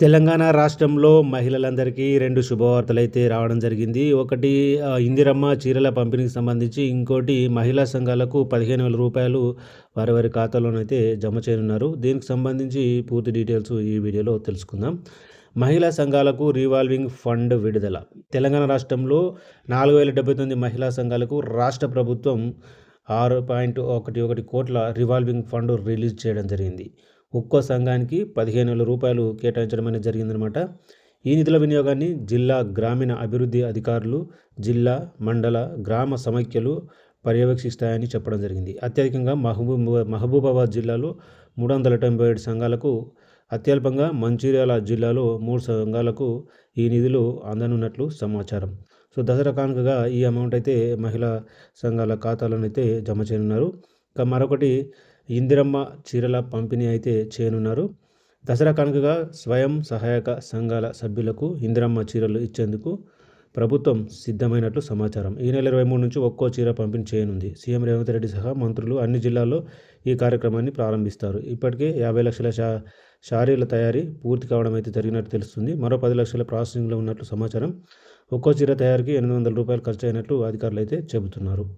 తెలంగాణ రాష్ట్రంలో మహిళలందరికీ రెండు శుభవార్తలు అయితే రావడం జరిగింది. ఒకటి ఇందిరమ్మ చీరల పంపిణీకి సంబంధించి ఇంకోటి మహిళా సంఘాలకు పదిహేను వేల రూపాయలు వారి వారి ఖాతాలోనైతే జమ చేయనున్నారు. దీనికి సంబంధించి పూర్తి డీటెయిల్స్ ఈ వీడియోలో తెలుసుకుందాం. మహిళా సంఘాలకు రివాల్వింగ్ ఫండ్ విడుదల. తెలంగాణ రాష్ట్రంలో నాలుగు వేల డెబ్బై తొమ్మిది మహిళా సంఘాలకు రాష్ట్ర ప్రభుత్వం ఆరు పాయింట్ ఒకటి ఒకటి కోట్ల రివాల్వింగ్ ఫండ్ రిలీజ్ చేయడం జరిగింది. ఒక్కో సంఘానికి పదిహేను వేల రూపాయలు కేటాయించడం అనేది జరిగిందనమాట ఈ నిధుల వినియోగాన్ని జిల్లా గ్రామీణ అభివృద్ధి అధికారులు జిల్లా మండల గ్రామ సమైక్యలు పర్యవేక్షిస్తాయని చెప్పడం జరిగింది. అత్యధికంగా మహబూబ్ మహబూబాబాద్ జిల్లాలో మూడు వందల తొంభై ఏడు సంఘాలకు అత్యల్పంగా మంచిర్యాల జిల్లాలో మూడు సంఘాలకు ఈ నిధులు అందనున్నట్లు సమాచారం. సో దసరా కానుకగా ఈ అమౌంట్ అయితే మహిళా సంఘాల ఖాతాలను అయితే జమ చేయనున్నారు. ఇంకా మరొకటి ఇందిరమ్మ చీరల పంపిణీ అయితే చేయనున్నారు. దసరా కనుకగా స్వయం సహాయక సంఘాల సభ్యులకు ఇందిరమ్మ చీరలు ఇచ్చేందుకు ప్రభుత్వం సిద్ధమైనట్లు సమాచారం. ఈ నెల ఇరవై మూడు నుంచి ఒక్కో చీర పంపిణీ చేయనుంది. సీఎం రేవంత్ రెడ్డి సహా మంత్రులు అన్ని జిల్లాల్లో ఈ కార్యక్రమాన్ని ప్రారంభిస్తారు. ఇప్పటికే యాభై లక్షల షా షారీల తయారీ పూర్తి కావడం అయితే జరిగినట్టు తెలుస్తుంది. మరో పది లక్షల ప్రాసెసింగ్లో ఉన్నట్లు సమాచారం. ఒక్కో చీర తయారీకి ఎనిమిది వందల రూపాయలు ఖర్చు అయినట్లు అధికారులు అయితే చెబుతున్నారు.